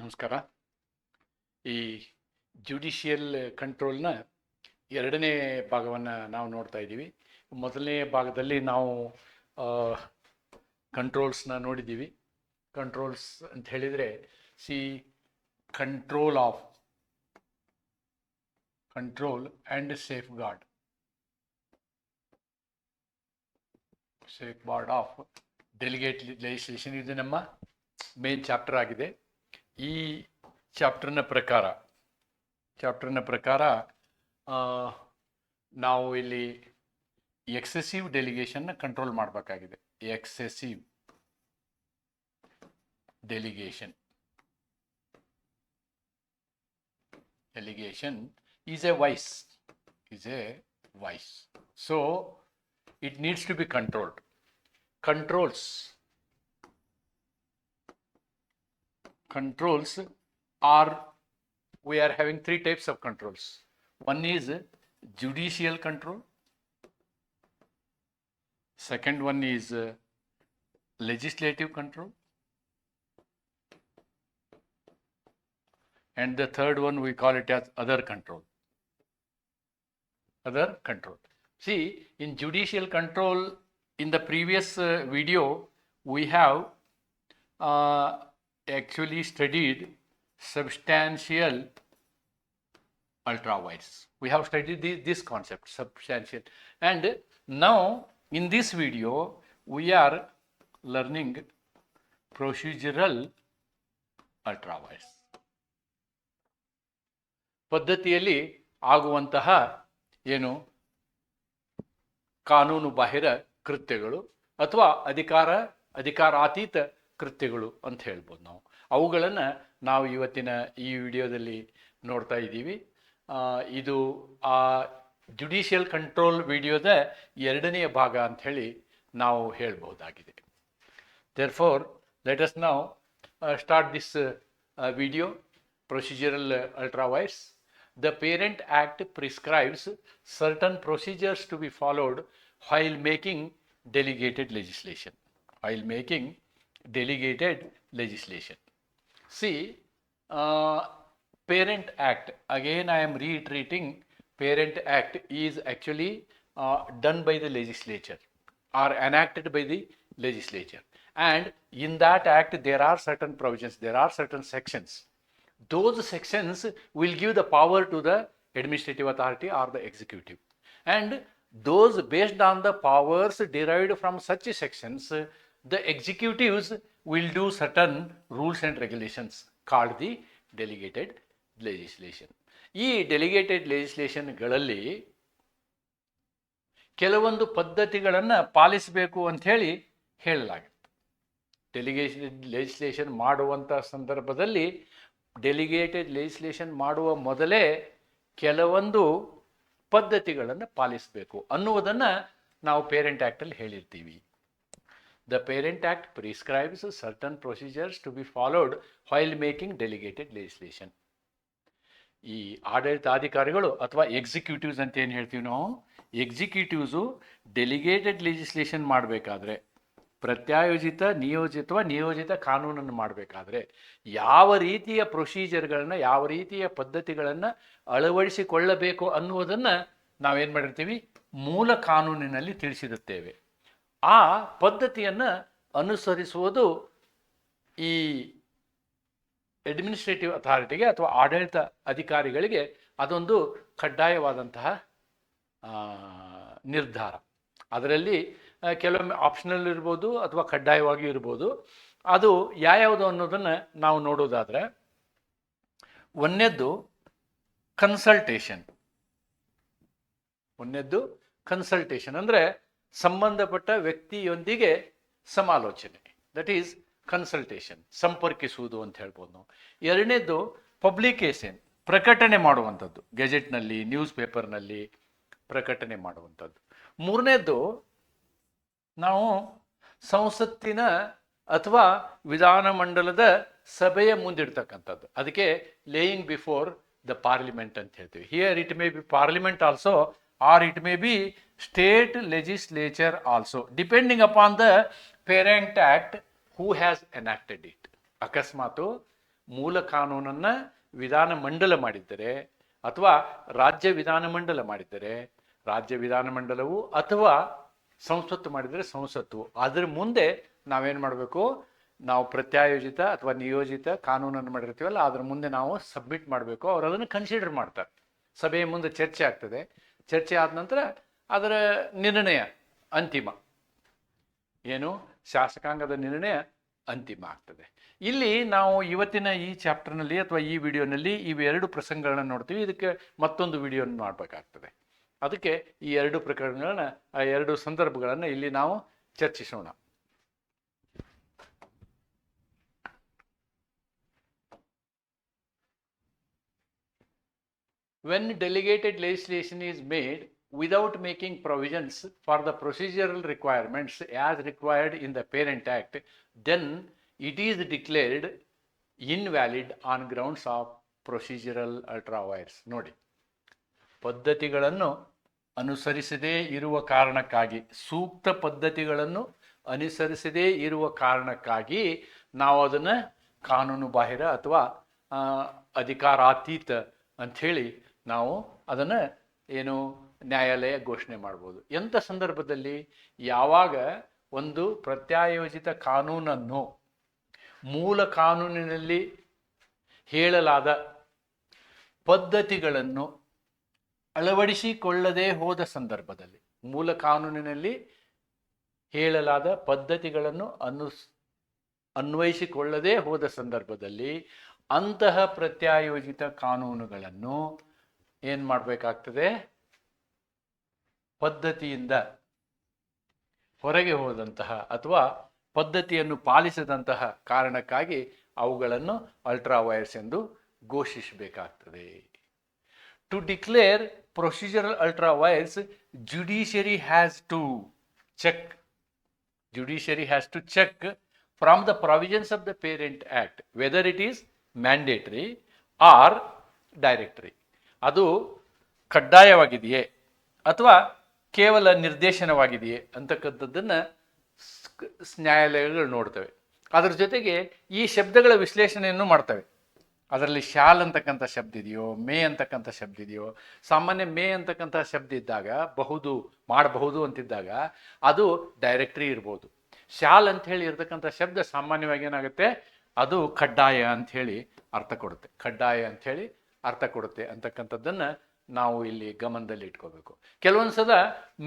ನಮಸ್ಕಾರ. ಈ ಜುಡಿಷಿಯಲ್ ಕಂಟ್ರೋಲ್ನ ಎರಡನೇ ಭಾಗವನ್ನು ನಾವು ನೋಡ್ತಾ ಇದ್ದೀವಿ. ಮೊದಲನೇ ಭಾಗದಲ್ಲಿ ನಾವು ಕಂಟ್ರೋಲ್ಸ್ನ ನೋಡಿದ್ದೀವಿ. ಕಂಟ್ರೋಲ್ಸ್ ಅಂತ ಹೇಳಿದರೆ see control of control and safeguard safeguard of delegate legislation ಇದು ನಮ್ಮ ಮೇನ್ ಚಾಪ್ಟರ್ ಆಗಿದೆ. ಈ ಚಾಪ್ಟರ್ನ ಪ್ರಕಾರ ಚಾಪ್ಟರ್ನ ಪ್ರಕಾರ ನಾವು ಇಲ್ಲಿ ಎಕ್ಸೆಸಿವ್ ಡೆಲಿಗೇಷನ್ನ ಕಂಟ್ರೋಲ್ ಮಾಡಬೇಕಾಗಿದೆ. Excessive delegation. Delegation is a vice is a vice so it needs to be controlled controls controls are we are having three types of controls. One is judicial control. Second one is uh, legislative control. And the third one we call it as other control. Other control. See in judicial control in the previous uh, video we have uh, actually studied substantial ultraviolets. We have studied the, this concept, substantial. And now in this video, we are learning procedural ultraviolets. ಪದ್ಧತಿಯಲ್ಲಿ ಆಗುವಂತಹ ಏನು ಕಾನೂನು ಬಾಹಿರ ಕೃತ್ಯಗಳು ಅಥವಾ ಅಧಿಕಾರ ಅಧಿಕಾರಾತೀತ ಕೃತ್ಯಗಳು ಅಂತ ಹೇಳ್ಬೋದು ನಾವು. ಅವುಗಳನ್ನು ನಾವು ಇವತ್ತಿನ ಈ ವಿಡಿಯೋದಲ್ಲಿ ನೋಡ್ತಾ ಇದ್ದೀವಿ. ಇದು ಆ ಜುಡಿಷಿಯಲ್ ಕಂಟ್ರೋಲ್ ವಿಡಿಯೋದ ಎರಡನೆಯ ಭಾಗ ಅಂಥೇಳಿ ನಾವು ಹೇಳ್ಬೋದಾಗಿದೆ. ದೇರ್ ಫೋರ್ ಲೆಟ್ ಅಸ್ ನಾವು start this video procedural ultra vires the parent act prescribes certain procedures to be followed while making delegated legislation while making delegated legislation. See uh, parent act again i am reiterating parent act is actually uh, done by the legislature or enacted by the legislature. And in that act there are certain provisions there are certain sections. Those sections will give the power to the administrative authority or the executive. And those based on the powers derived from such sections the executives will do certain rules and regulations called the delegated legislation. ಈ delegated ಲೆಜಿಸ್ಲೇಷನ್ಗಳಲ್ಲಿ ಕೆಲವೊಂದು ಪದ್ಧತಿಗಳನ್ನು ಪಾಲಿಸಬೇಕು ಅಂಥೇಳಿ ಹೇಳಲಾಗುತ್ತೆ. Delegation legislation ಮಾಡುವಂಥ ಸಂದರ್ಭದಲ್ಲಿ delegated legislation ಮಾಡುವ ಮೊದಲೇ ಕೆಲವೊಂದು ಪದ್ಧತಿಗಳನ್ನು ಪಾಲಿಸಬೇಕು ಅನ್ನುವುದನ್ನು ನಾವು ಪೇರೆಂಟ್ ಆ್ಯಕ್ಟಲ್ಲಿ ಹೇಳಿರ್ತೀವಿ. The Parent Act prescribes certain procedures to be followed while making delegated legislation. ಈ ಆಡಳಿತಾಧಿಕಾರಿಗಳು ಅಥವಾ ಎಕ್ಸಿಕ್ಯೂಟಿವ್ಸ್ ಅಂತ ಏನು ಹೇಳ್ತೀವಿ ನಾವು? ಎಕ್ಸಿಕ್ಯೂಟಿವ್ಸು ಡೆಲಿಗೇಟೆಡ್ ಲೆಜಿಸ್ಲೇಷನ್ ಮಾಡಬೇಕಾದ್ರೆ, ಪ್ರತ್ಯಾಯೋಜಿತ, ನಿಯೋಜಿತ ನಿಯೋಜಿತ ಕಾನೂನನ್ನು ಮಾಡಬೇಕಾದ್ರೆ, ಯಾವ ರೀತಿಯ ಪ್ರೊಸೀಜರ್ಗಳನ್ನು ಯಾವ ರೀತಿಯ ಪದ್ಧತಿಗಳನ್ನು ಅಳವಡಿಸಿಕೊಳ್ಳಬೇಕು ಅನ್ನುವುದನ್ನು ನಾವೇನು ಮಾಡಿರ್ತೀವಿ? ಮೂಲ ಕಾನೂನಿನಲ್ಲಿ ತಿಳಿಸಿರುತ್ತೇವೆ. ಆ ಪದ್ಧತಿಯನ್ನು ಅನುಸರಿಸುವುದು ಈ ಅಡ್ಮಿನಿಸ್ಟ್ರೇಟಿವ್ ಅಥಾರಿಟಿಗೆ ಅಥವಾ ಆಡಳಿತ ಅಧಿಕಾರಿಗಳಿಗೆ ಅದೊಂದು ಕಡ್ಡಾಯವಾದಂತಹ ನಿರ್ಧಾರ. ಅದರಲ್ಲಿ ಕೆಲವೊಮ್ಮೆ ಆಪ್ಷನಲ್ ಇರ್ಬೋದು ಅಥವಾ ಕಡ್ಡಾಯವಾಗಿಯೂ ಇರ್ಬೋದು. ಅದು ಯಾವ್ಯಾವುದು ಅನ್ನೋದನ್ನು ನಾವು ನೋಡೋದಾದರೆ, ಒಂದನೇದ್ದು ಕನ್ಸಲ್ಟೇಷನ್ ಒಂದನೇದ್ದು ಕನ್ಸಲ್ಟೇಷನ್ ಅಂದರೆ ಸಂಬಂಧಪಟ್ಟ ವ್ಯಕ್ತಿಯೊಂದಿಗೆ ಸಮಾಲೋಚನೆ. ದಟ್ ಈಸ್ ಕನ್ಸಲ್ಟೇಷನ್ ಸಂಪರ್ಕಿಸುವುದು ಅಂತ ಹೇಳ್ಬೋದು ನಾವು. ಎರಡನೇದು ಪಬ್ಲಿಕೇಶನ್ ಪ್ರಕಟಣೆ ಮಾಡುವಂಥದ್ದು. ಗೆಜೆಟ್ನಲ್ಲಿ ನ್ಯೂಸ್ ಪೇಪರ್ನಲ್ಲಿ ಪ್ರಕಟಣೆ ಮಾಡುವಂಥದ್ದು. ಮೂರನೇದು ನಾವು ಸಂಸತ್ತಿನ ಅಥವಾ ವಿಧಾನಮಂಡಲದ ಸಭೆಯ ಮುಂದಿಡ್ತಕ್ಕಂಥದ್ದು. ಅದಕ್ಕೆ ಲೇಯಿಂಗ್ ಬಿಫೋರ್ ದ ಪಾರ್ಲಿಮೆಂಟ್ ಅಂತ ಹೇಳ್ತೀವಿ. Here it may be parliament also or it may be state legislature also depending upon the parent act who has enacted it ಅಕಸ್ಮಾತು ಮೂಲ ಕಾನೂನನ್ನು ವಿಧಾನ ಮಂಡಲ ಮಾಡಿದ್ದರೆ ಅಥವಾ ರಾಜ್ಯ ವಿಧಾನ ಮಂಡಲ ಮಾಡಿದ್ದರೆ, ರಾಜ್ಯ ವಿಧಾನ ಮಂಡಲವು ಅಥವಾ ಸಂಸತ್ತು ಮಾಡಿದರೆ ಸಂಸತ್ತು. ಅದರ ಮುಂದೆ ನಾವೇನು ಮಾಡಬೇಕು? ನಾವು ಪ್ರತ್ಯಾಯೋಜಿತ ಅಥವಾ ನಿಯೋಜಿತ ಕಾನೂನನ್ನು ಮಾಡಿರ್ತೀವಲ್ಲ ಅದ್ರ ಮುಂದೆ ನಾವು ಸಬ್ಮಿಟ್ ಮಾಡಬೇಕು. ಅವ್ರು ಅದನ್ನು ಕನ್ಸಿಡರ್ ಮಾಡ್ತಾರೆ. ಸಭೆಯ ಮುಂದೆ ಚರ್ಚೆ ಆಗ್ತದೆ. ಚರ್ಚೆ ಆದ ನಂತರ ಅದರ ನಿರ್ಣಯ ಅಂತಿಮ. ಏನು? ಶಾಸಕಾಂಗದ ನಿರ್ಣಯ ಅಂತಿಮ ಆಗ್ತದೆ. ಇಲ್ಲಿ ನಾವು ಇವತ್ತಿನ ಈ ಚಾಪ್ಟರ್ನಲ್ಲಿ ಅಥವಾ ಈ ವಿಡಿಯೋನಲ್ಲಿ ಇವೆರಡು ಪ್ರಸಂಗಗಳನ್ನ ನೋಡ್ತೀವಿ. ಇದಕ್ಕೆ ಮತ್ತೊಂದು ವಿಡಿಯೋನ ಮಾಡಬೇಕಾಗ್ತದೆ. ಅದಕ್ಕೆ ಈ ಎರಡು ಪ್ರಕರಣಗಳನ್ನ, ಆ ಎರಡು ಸಂದರ್ಭಗಳನ್ನು ಇಲ್ಲಿ ನಾವು ಚರ್ಚಿಸೋಣ. When delegated legislation is made without making provisions for the procedural requirements as required in the parent act then it is declared invalid on grounds of procedural ultra vires ನೋಡಿ ಪದ್ಧತಿಗಳನ್ನು ಅನುಸರಿಸದೇ ಇರುವ ಕಾರಣಕ್ಕಾಗಿ ಸೂಕ್ತ ಪದ್ಧತಿಗಳನ್ನು ಅನುಸರಿಸದೇ ಇರುವ ಕಾರಣಕ್ಕಾಗಿ ನಾವು ಅದನ್ನು ಕಾನೂನು ಬಾಹಿರ ಅಥವಾ ಅಧಿಕಾರಾತೀತ ಅಂಥೇಳಿ ನಾವು ಅದನ್ನು ಏನು ನ್ಯಾಯಾಲಯ ಘೋಷಣೆ ಮಾಡ್ಬೋದು. ಎಂಥ ಸಂದರ್ಭದಲ್ಲಿ ಯಾವಾಗ ಒಂದು ಪ್ರತ್ಯಾಯೋಜಿತ ಕಾನೂನನ್ನು ಮೂಲ ಕಾನೂನಿನಲ್ಲಿ ಹೇಳಲಾದ ಪದ್ಧತಿಗಳನ್ನು ಅಳವಡಿಸಿಕೊಳ್ಳದೇ ಹೋದ ಸಂದರ್ಭದಲ್ಲಿ ಮೂಲ ಕಾನೂನಿನಲ್ಲಿ ಹೇಳಲಾದ ಪದ್ಧತಿಗಳನ್ನು ಅನು ಅನ್ವಯಿಸಿಕೊಳ್ಳದೇ ಹೋದ ಸಂದರ್ಭದಲ್ಲಿ ಅಂತಹ ಪ್ರತ್ಯಾಯೋಜಿತ ಕಾನೂನುಗಳನ್ನು ಏನು ಮಾಡಬೇಕಾಗ್ತದೆ? ಪದ್ಧತಿಯಿಂದ ಹೊರಗೆ ಹೋದಂತಹ ಅಥವಾ ಪದ್ಧತಿಯನ್ನು ಪಾಲಿಸದಂತಹ ಕಾರಣಕ್ಕಾಗಿ ಅವುಗಳನ್ನು ಅಲ್ಟ್ರಾವೈರ್ಸ್ ಎಂದು ಘೋಷಿಸಬೇಕಾಗ್ತದೆ. To declare procedural ultra vires judiciary has to check judiciary has to check from the provisions of the parent act whether it is mandatory or directory. ಅದು ಕಡ್ಡಾಯವಾಗಿದೆಯೇ ಅಥವಾ ಕೇವಲ ನಿರ್ದೇಶನವಾಗಿದೆಯೇ ಅಂತಕ್ಕಂಥದ್ದನ್ನು ನ್ಯಾಯಾಲಯಗಳು ನೋಡ್ತವೆ. ಅದರ ಜೊತೆಗೆ ಈ ಶಬ್ದಗಳ ವಿಶ್ಲೇಷಣೆಯನ್ನು ಮಾಡ್ತವೆ. ಅದರಲ್ಲಿ ಶಾಲ್ ಅಂತಕ್ಕಂಥ ಶಬ್ದ ಇದೆಯೋ, ಮೇ ಅಂತಕ್ಕಂಥ ಶಬ್ದ ಇದೆಯೋ, ಸಾಮಾನ್ಯ ಮೇ ಅಂತಕ್ಕಂಥ ಶಬ್ದ ಇದ್ದಾಗ, ಬಹುದು, ಮಾಡಬಹುದು ಅಂತಿದ್ದಾಗ, ಅದು ಡೈರೆಕ್ಟ್ರಿ ಇರ್ಬೋದು. ಶಾಲ್ ಅಂತ ಹೇಳಿ ಇರ್ತಕ್ಕಂಥ ಶಬ್ದ ಸಾಮಾನ್ಯವಾಗಿ ಏನಾಗುತ್ತೆ? ಅದು ಕಡ್ಡಾಯ ಹೇಳಿ ಅರ್ಥ ಕೊಡುತ್ತೆ. ಕಡ್ಡಾಯ ಅಂತ ಹೇಳಿ ಅರ್ಥ ಕೊಡುತ್ತೆ ಅಂತಕ್ಕಂಥದ್ದನ್ನು ನಾವು ಇಲ್ಲಿ ಗಮನದಲ್ಲಿ ಇಟ್ಕೋಬೇಕು. ಕೆಲವೊಂದು ಸದ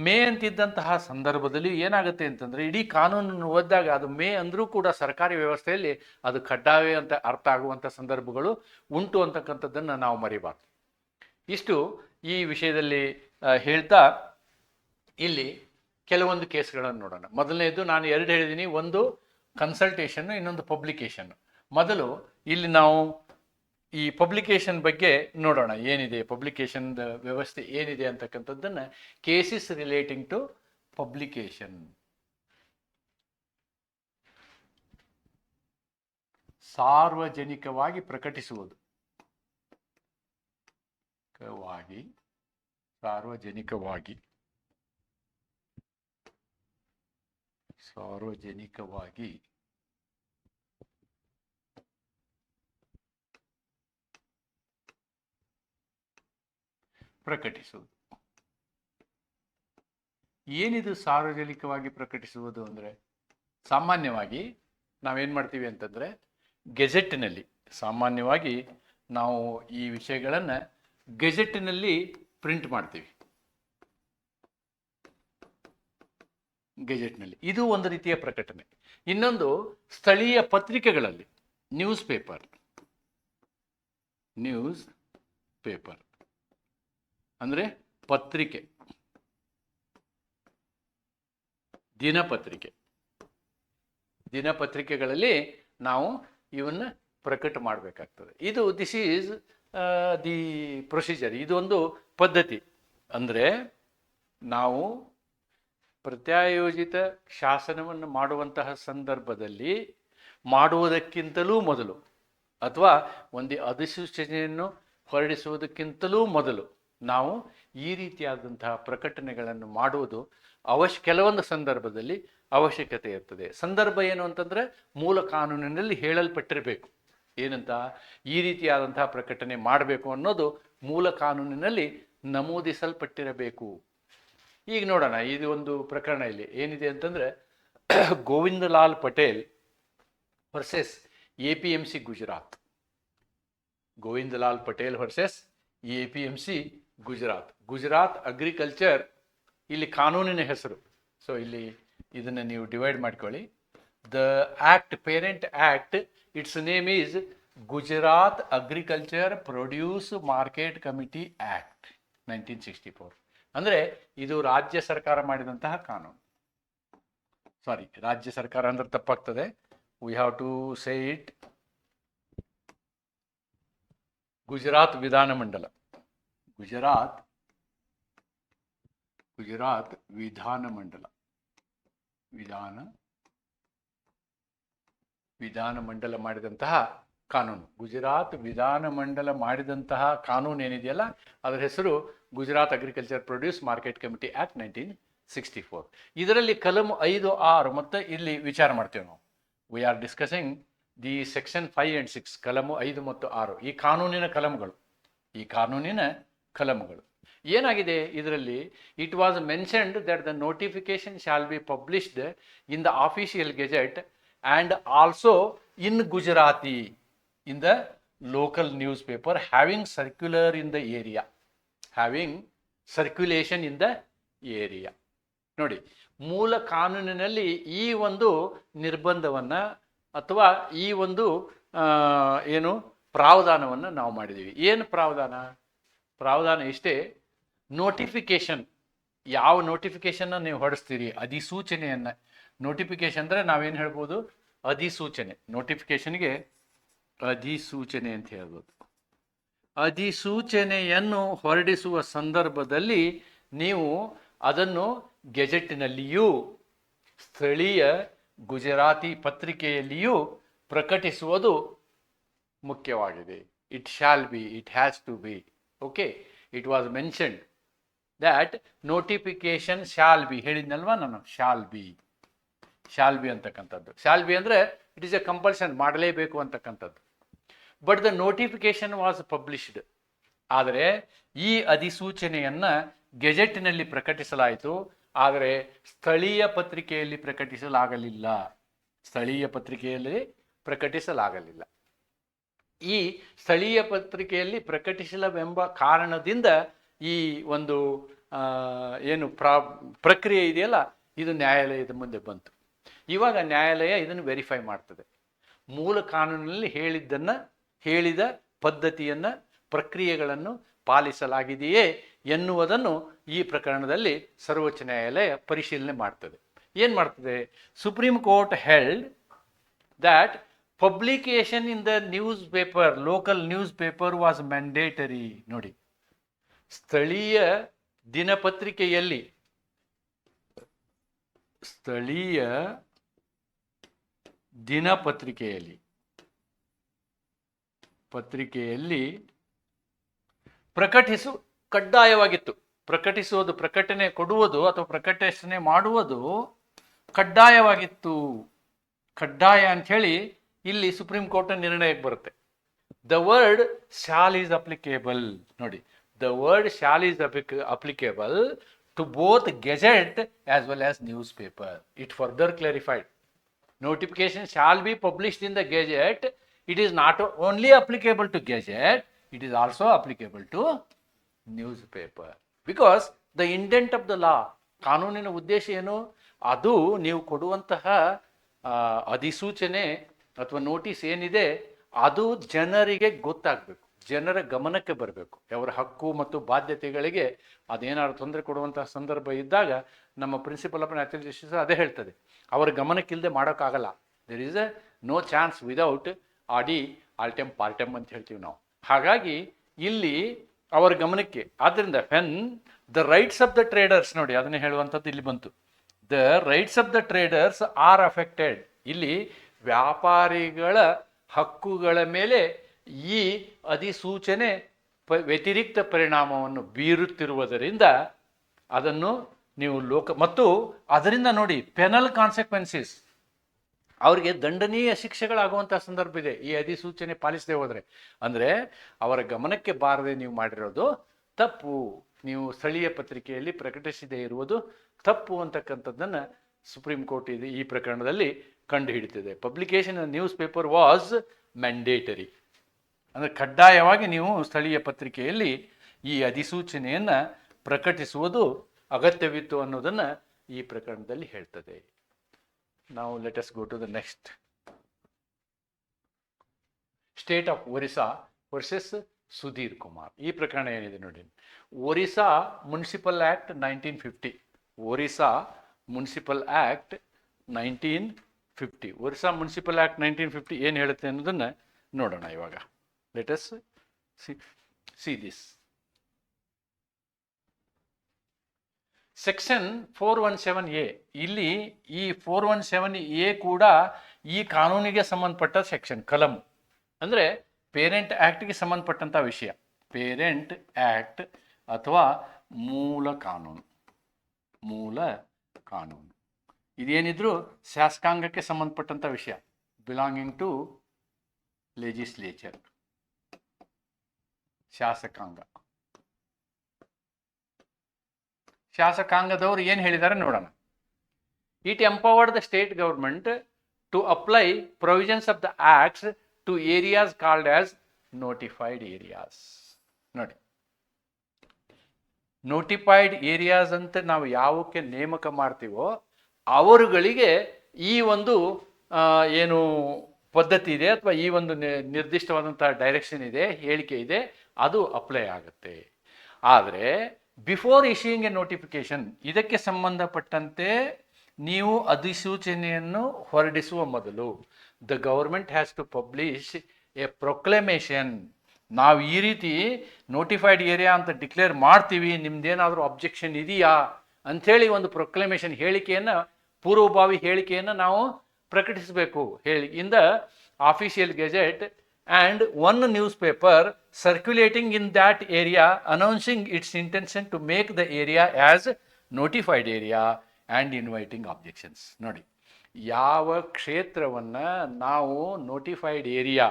ಮೇ ಅಂತಿದ್ದಂತಹ ಸಂದರ್ಭದಲ್ಲಿ ಏನಾಗುತ್ತೆ ಅಂತಂದರೆ ಇಡೀ ಕಾನೂನನ್ನು ಓದಿದಾಗ ಅದು ಮೇ ಅಂದರೂ ಕೂಡ ಸರ್ಕಾರಿ ವ್ಯವಸ್ಥೆಯಲ್ಲಿ ಅದು ಕಡ್ಡಾಯ ಅಂತ ಅರ್ಥ ಆಗುವಂಥ ಸಂದರ್ಭಗಳು ಉಂಟು ಅಂತಕ್ಕಂಥದ್ದನ್ನು ನಾವು ಮರಿಬಾರ್ದು. ಇಷ್ಟು ಈ ವಿಷಯದಲ್ಲಿ ಹೇಳ್ತಾ ಇಲ್ಲಿ ಕೆಲವೊಂದು ಕೇಸ್ಗಳನ್ನು ನೋಡೋಣ. ಮೊದಲನೇದು ನಾನು ಎರಡು ಹೇಳಿದ್ದೀನಿ ಒಂದು ಕನ್ಸಲ್ಟೇಷನ್ ಇನ್ನೊಂದು ಪಬ್ಲಿಕೇಶನ್ ಮೊದಲು ಇಲ್ಲಿ ನಾವು ಈ ಪಬ್ಲಿಕೇಶನ್ ಬಗ್ಗೆ ನೋಡೋಣ. ಏನಿದೆ? ಪಬ್ಲಿಕೇಶನ್ ವ್ಯವಸ್ಥೆ ಏನಿದೆ ಅಂತಕ್ಕಂಥದ್ದನ್ನು ಕೇಸಸ್ ರಿಲೇಟಿಂಗ್ ಟು ಪಬ್ಲಿಕೇಶನ್ ಸಾರ್ವಜನಿಕವಾಗಿ ಪ್ರಕಟಿಸುವುದು. ವಾಗಿ ಸಾರ್ವಜನಿಕವಾಗಿ. ಸಾರ್ವಜನಿಕವಾಗಿ ಪ್ರಕಟಿಸುವುದು. ಏನಿದು ಸಾರ್ವಜನಿಕವಾಗಿ ಪ್ರಕಟಿಸುವುದು ಅಂದರೆ, ಸಾಮಾನ್ಯವಾಗಿ ನಾವೇನು ಮಾಡ್ತೀವಿ ಅಂತಂದರೆ, ಗೆಜೆಟ್ಟಿನಲ್ಲಿ ಸಾಮಾನ್ಯವಾಗಿ ನಾವು ಈ ವಿಷಯಗಳನ್ನು ಗೆಜೆಟ್ಟಿನಲ್ಲಿ ಪ್ರಿಂಟ್ ಮಾಡ್ತೀವಿ. ಗೆಜೆಟ್ನಲ್ಲಿ ಇದು ಒಂದು ರೀತಿಯ ಪ್ರಕಟಣೆ. ಇನ್ನೊಂದು ಸ್ಥಳೀಯ ಪತ್ರಿಕೆಗಳಲ್ಲಿ, ನ್ಯೂಸ್ ಪೇಪರ್. News paper. ಅಂದರೆ ಪತ್ರಿಕೆ. ದಿನಪತ್ರಿಕೆ. ದಿನಪತ್ರಿಕೆಗಳಲ್ಲಿ ನಾವು ಇವನ್ನ ಪ್ರಕಟ ಮಾಡಬೇಕಾಗ್ತದೆ. ಇದು ದಿಸ್ ಈಸ್ ದಿ ಪ್ರೊಸೀಜರ್ ಇದೊಂದು ಪದ್ಧತಿ. ಅಂದರೆ ನಾವು ಪ್ರತ್ಯಾಯೋಜಿತ ಶಾಸನವನ್ನು ಮಾಡುವಂತಹ ಸಂದರ್ಭದಲ್ಲಿ ಮಾಡುವುದಕ್ಕಿಂತಲೂ ಮೊದಲು ಅಥವಾ ಒಂದು ಅಧಿಸೂಚನೆಯನ್ನು ಹೊರಡಿಸುವುದಕ್ಕಿಂತಲೂ ಮೊದಲು ನಾವು ಈ ರೀತಿಯಾದಂತಹ ಪ್ರಕಟಣೆಗಳನ್ನು ಮಾಡುವುದು ಅವಶ್ಯ, ಕೆಲವೊಂದು ಸಂದರ್ಭದಲ್ಲಿ ಅವಶ್ಯಕತೆ ಇರ್ತದೆ. ಸಂದರ್ಭ ಏನು ಅಂತಂದರೆ ಮೂಲ ಕಾನೂನಿನಲ್ಲಿ ಹೇಳಲ್ಪಟ್ಟಿರಬೇಕು. ಏನಂತ? ಈ ರೀತಿಯಾದಂತಹ ಪ್ರಕಟಣೆ ಮಾಡಬೇಕು ಅನ್ನೋದು ಮೂಲ ಕಾನೂನಿನಲ್ಲಿ ನಮೂದಿಸಲ್ಪಟ್ಟಿರಬೇಕು. ಈಗ ನೋಡೋಣ, ಇದು ಒಂದು ಪ್ರಕರಣ ಇಲ್ಲಿ. ಏನಿದೆ ಅಂತಂದರೆ Govindlal Patel versus A P M C Gujarat. Govindlal Patel versus A P M C Gujarat. Gujarat agriculture ಇಲ್ಲಿ ಕಾನೂನಿನ ಹೆಸರು. ಸೊ ಇಲ್ಲಿ ಇದನ್ನು ನೀವು ಡಿವೈಡ್ ಮಾಡ್ಕೊಳ್ಳಿ. The act parent act its name is Gujarat agriculture produce market committee act nineteen sixty four ಅಂದರೆ ಇದು ರಾಜ್ಯ ಸರ್ಕಾರ ಮಾಡಿದಂತಹ ಕಾನೂನು. ಸಾರಿ ರಾಜ್ಯ ಸರ್ಕಾರ ಅಂದ್ರೆ ತಪ್ಪಾಗ್ತದೆ. We have to say it Gujarat ವಿಧಾನಮಂಡಲ ಗುಜರಾತ್ ಗುಜರಾತ್ ವಿಧಾನ ಮಂಡಲ. ವಿಧಾನ ವಿಧಾನ ಮಂಡಲ ಮಾಡಿದಂತಹ ಕಾನೂನು. ಗುಜರಾತ್ ವಿಧಾನ ಮಂಡಲ ಮಾಡಿದಂತಹ ಕಾನೂನು ಏನಿದೆಯಲ್ಲ, ಅದರ ಹೆಸರು Gujarat agriculture produce market committee act nineteen sixty four ಇದರಲ್ಲಿ ಕಲಂ ಐದು, ಆರು ಮತ್ತು ಇಲ್ಲಿ ವಿಚಾರ ಮಾಡ್ತೇವೆ ನಾವು. We are discussing the section five and six ಕಲಮು ಐದು ಮತ್ತು ಆರು. ಈ ಕಾನೂನಿನ ಕಲಂಗಳು. ಈ ಕಾನೂನಿನ ಕಲಂಗಳು ಏನಾಗಿದೆ ಇದರಲ್ಲಿ? It was mentioned that the notification shall be published in the official gazette and also in Gujarati in the local news paper having circular in the area having circulation in the area ನೋಡಿ, ಮೂಲ ಕಾನೂನಿನಲ್ಲಿ ಈ ಒಂದು ನಿರ್ಬಂಧವನ್ನು ಅಥವಾ ಈ ಒಂದು ಏನು ಪ್ರಾವಧಾನವನ್ನು ನಾವು ಮಾಡಿದ್ದೀವಿ ಏನು ಪ್ರಾವಧಾನ? ಪ್ರಾವಧಾನ ಇಷ್ಟೇ ನೋಟಿಫಿಕೇಶನ್ ಯಾವ ನೋಟಿಫಿಕೇಶನ್ನ ನೀವು ಹೊಡೆಸ್ತೀರಿ ಅಧಿಸೂಚನೆಯನ್ನು. ನೋಟಿಫಿಕೇಶನ್ ಅಂದರೆ ನಾವೇನು ಹೇಳ್ಬೋದು? ಅಧಿಸೂಚನೆ. ನೋಟಿಫಿಕೇಶನ್ಗೆ ಅಧಿಸೂಚನೆ ಅಂತ ಹೇಳ್ಬೋದು. ಅಧಿಸೂಚನೆಯನ್ನು ಹೊರಡಿಸುವ ಸಂದರ್ಭದಲ್ಲಿ ನೀವು ಅದನ್ನು ಗೆಜೆಟ್ನಲ್ಲಿಯೂ, ಸ್ಥಳೀಯ ಗುಜರಾತಿ ಪತ್ರಿಕೆಯಲ್ಲಿಯೂ ಪ್ರಕಟಿಸುವುದು ಮುಖ್ಯವಾಗಿದೆ. It shall be it has to be okay it was mentioned that notification shall be ಹೇಳಿದ್ನಲ್ವಾ ನಾನು? ಶಾಲ್ ಬಿ ಶಾಲ್ ಬಿ ಅಂತಕ್ಕಂಥದ್ದು. ಶಾಲ್ ಬಿ ಅಂದರೆ ಇಟ್ ಈಸ್ ಎ ಕಂಪಲ್ಷನ್ ಮಾಡಲೇಬೇಕು ಅಂತಕ್ಕಂಥದ್ದು. But the notification was published ಆದರೆ ಈ ಅಧಿಸೂಚನೆಯನ್ನು ಗೆಜೆಟ್ನಲ್ಲಿ ಪ್ರಕಟಿಸಲಾಯಿತು. ಆದರೆ ಸ್ಥಳೀಯ ಪತ್ರಿಕೆಯಲ್ಲಿ ಪ್ರಕಟಿಸಲಾಗಲಿಲ್ಲ. ಸ್ಥಳೀಯ ಪತ್ರಿಕೆಯಲ್ಲಿ ಪ್ರಕಟಿಸಲಾಗಲಿಲ್ಲ. ಈ ಸ್ಥಳೀಯ ಪತ್ರಿಕೆಯಲ್ಲಿ ಪ್ರಕಟಿಸಲವೆಂಬ ಕಾರಣದಿಂದ ಈ ಒಂದು ಏನು ಪ್ರಾ, ಪ್ರಕ್ರಿಯೆ ಇದೆಯಲ್ಲ, ಇದು ನ್ಯಾಯಾಲಯದ ಮುಂದೆ ಬಂತು. ಇವಾಗ ನ್ಯಾಯಾಲಯ ಇದನ್ನು ವೆರಿಫೈ ಮಾಡ್ತದೆ. ಮೂಲ ಕಾನೂನಿನಲ್ಲಿ ಹೇಳಿದ್ದನ್ನು, ಹೇಳಿದ ಪದ್ಧತಿಯನ್ನು, ಪ್ರಕ್ರಿಯೆಗಳನ್ನು ಪಾಲಿಸಲಾಗಿದೆಯೇ ಎನ್ನುವುದನ್ನು ಈ ಪ್ರಕರಣದಲ್ಲಿ ಸರ್ವೋಚ್ಚ ನ್ಯಾಯಾಲಯ ಪರಿಶೀಲನೆ ಮಾಡ್ತದೆ. ಏನು ಮಾಡ್ತದೆ? Supreme court held that the news paper local news paper was mandatory ನೋಡಿ. ಸ್ಥಳೀಯ ದಿನಪತ್ರಿಕೆಯಲ್ಲಿ ಸ್ಥಳೀಯ ದಿನಪತ್ರಿಕೆಯಲ್ಲಿ ಪತ್ರಿಕೆಯಲ್ಲಿ ಪ್ರಕಟಿಸು, ಕಡ್ಡಾಯವಾಗಿತ್ತು. ಪ್ರಕಟಿಸುವುದು ಪ್ರಕಟಣೆ ಕೊಡುವುದು ಅಥವಾ ಪ್ರಕಟಣೆ ಮಾಡುವುದು ಕಡ್ಡಾಯವಾಗಿತ್ತು. ಕಡ್ಡಾಯ ಅಂಥೇಳಿ ಇಲ್ಲಿ ಸುಪ್ರೀಂ ಕೋರ್ಟ್ ನಿರ್ಣಯಕ್ಕೆ ಬರುತ್ತೆ. The word shall is applicable ನೋಡಿ the word shall is applicable to both gazette as well as news paper it further clarified notification shall be be in the gazette it is not only applicable to gazette it is also applicable to news paper because the intent of the law ಕಾನೂನಿನ ಉದ್ದೇಶ ಏನು? ಅದು ನೀವು ಕೊಡುವಂತಹ ಅಧಿಸೂಚನೆ ಅಥವಾ notice ಏನಿದೆ, ಅದು ಜನರಿಗೆ ಗೊತ್ತಾಗಬೇಕು. ಜನರ ಗಮನಕ್ಕೆ ಬರಬೇಕು. ಅವರ ಹಕ್ಕು ಮತ್ತು ಬಾಧ್ಯತೆಗಳಿಗೆ ಅದೇನಾದ್ರು ತೊಂದರೆ ಕೊಡುವಂತಹ ಸಂದರ್ಭ ಇದ್ದಾಗ ನಮ್ಮ ಪ್ರಿನ್ಸಿಪಲ್ ಆಫ್ ನ್ಯಾಚುರಲ್ ಜಸ್ಟಿಸ್ ಅದೇ ಹೇಳ್ತದೆ. ಅವರ ಗಮನಕ್ಕಿಲ್ಲದೆ ಮಾಡೋಕ್ಕಾಗಲ್ಲ. There is a no chance without audi alteram partem ಅಂತ ಹೇಳ್ತೀವಿ ನಾವು. ಹಾಗಾಗಿ ಇಲ್ಲಿ ಅವರ ಗಮನಕ್ಕೆ, ಆದ್ದರಿಂದ then the rights of the traders ನೋಡಿ ಅದನ್ನು ಹೇಳುವಂಥದ್ದು ಇಲ್ಲಿ ಬಂತು. The rights of the traders are affected ಇಲ್ಲಿ ವ್ಯಾಪಾರಿಗಳ ಹಕ್ಕುಗಳ ಮೇಲೆ ಈ ಅಧಿಸೂಚನೆ ಪ, ವ್ಯತಿರಿಕ್ತ ಪರಿಣಾಮವನ್ನು ಬೀರುತ್ತಿರುವುದರಿಂದ ಅದನ್ನು ನೀವು ಲೋಕ, ಮತ್ತು ಅದರಿಂದ ನೋಡಿ ಪೆನಲ್ ಕಾನ್ಸಿಕ್ವೆನ್ಸಿಸ್ ಅವರಿಗೆ ದಂಡನೀಯ ಶಿಕ್ಷೆಗಳಾಗುವಂಥ ಸಂದರ್ಭ ಇದೆ. ಈ ಅಧಿಸೂಚನೆ ಪಾಲಿಸದೆ ಹೋದರೆ. ಅಂದರೆ ಅವರ ಗಮನಕ್ಕೆ ಬಾರದೆ ನೀವು ಮಾಡಿರೋದು ತಪ್ಪು. ನೀವು ಸ್ಥಳೀಯ ಪತ್ರಿಕೆಯಲ್ಲಿ ಪ್ರಕಟಿಸದೇ ಇರುವುದು ತಪ್ಪು ಅಂತಕ್ಕಂಥದ್ದನ್ನು ಸುಪ್ರೀಂ ಕೋರ್ಟ್ ಇದು ಈ ಪ್ರಕರಣದಲ್ಲಿ ಕಂಡು ಹಿಡಿತಿದೆ publication news paper was mandatory ಅಂದರೆ ಕಡ್ಡಾಯವಾಗಿ ನೀವು ಸ್ಥಳೀಯ ಪತ್ರಿಕೆಯಲ್ಲಿ ಈ ಅಧಿಸೂಚನೆಯನ್ನು ಪ್ರಕಟಿಸುವುದು ಅಗತ್ಯವಿತ್ತು ಅನ್ನೋದನ್ನು ಈ ಪ್ರಕರಣದಲ್ಲಿ ಹೇಳ್ತದೆ. ನಾವು let us go to the next state of Orissa versus Sudhir Kumar ಈ ಪ್ರಕರಣ ಏನಿದೆ ನೋಡಿ. Orissa municipal act nineteen fifty Orissa municipal act nineteen fifty Orissa municipal act nineteen fifty ಏನು ಹೇಳುತ್ತೆ ಅನ್ನೋದನ್ನು ನೋಡೋಣ ಇವಾಗ. Let's see see this section four one seven A ಇಲ್ಲಿ ಈ ಫೋರ್ ಒನ್ ಸೆವೆನ್ ಎ ಕೂಡ ಈ ಕಾನೂನಿಗೆ ಸಂಬಂಧಪಟ್ಟ ಸೆಕ್ಷನ್ ಕಲಂ. ಅಂದರೆ ಪೇರೆಂಟ್ ಆ್ಯಕ್ಟ್ಗೆ ಸಂಬಂಧಪಟ್ಟಂಥ ವಿಷಯ. ಪೇರೆಂಟ್ ಆ್ಯಕ್ಟ್ ಅಥವಾ ಮೂಲ ಕಾನೂನು. ಮೂಲ ಕಾನೂನು. ಇದೇನಿದ್ರು ಶಾಸಕಾಂಗಕ್ಕೆ ಸಂಬಂಧಪಟ್ಟಂಥ ವಿಷಯ. ಬಿಲಾಂಗಿಂಗ್ ಟು ಲೆಜಿಸ್ಲೇಚರ್ ಶಾಸಕಾಂಗ. ಶಾಸಕಾಂಗದವರು ಏನು ಹೇಳಿದ್ದಾರೆ ನೋಡೋಣ. It empowered the state government to apply provisions of the acts to areas called as notified areas ನೋಡಿ. ನೋಟಿಫೈಡ್ ಏರಿಯಾಸ್ ಅಂತ ನಾವು ಯಾವಕ್ಕೆ ನೇಮಕ ಮಾಡ್ತೀವೋ ಅವರುಗಳಿಗೆ ಈ ಒಂದು ಏನು ಪದ್ಧತಿ ಇದೆ ಅಥವಾ ಈ ಒಂದು ನಿರ್ದಿಷ್ಟವಾದಂಥ ಡೈರೆಕ್ಷನ್ ಇದೆ, ಹೇಳಿಕೆ ಇದೆ, ಅದು ಅಪ್ಲೈ ಆಗುತ್ತೆ. ಆದರೆ ಬಿಫೋರ್ ಇಶ್ಯೂಯಿಂಗ್ ಎ ನೋಟಿಫಿಕೇಶನ್ ಇದಕ್ಕೆ ಸಂಬಂಧಪಟ್ಟಂತೆ ನೀವು ಅಧಿಸೂಚನೆಯನ್ನು ಹೊರಡಿಸುವ ಮೊದಲು the government has to publish a proclamation ನಾವು ಈ ರೀತಿ ನೋಟಿಫೈಡ್ ಏರಿಯಾ ಅಂತ ಡಿಕ್ಲೇರ್ ಮಾಡ್ತೀವಿ, ನಿಮ್ದೇನಾದರೂ ಅಬ್ಜೆಕ್ಷನ್ ಇದೆಯಾ? ಅಂಥೇಳಿ ಒಂದು ಪ್ರೊಕ್ಲಮೇಷನ್ ಹೇಳಿಕೆಯನ್ನು ಪೂರ್ವಭಾವಿ ಹೇಳಿಕೆಯನ್ನು ನಾವು ಪ್ರಕಟಿಸಬೇಕು. ಹೇಳಿ in the official gazette and one news paper circulating in that area announcing its intention to make the area as notified area and inviting objections ನೋಡಿ, ಯಾವ ಕ್ಷೇತ್ರವನ್ನು ನಾವು ನೋಟಿಫೈಡ್ ಏರಿಯಾ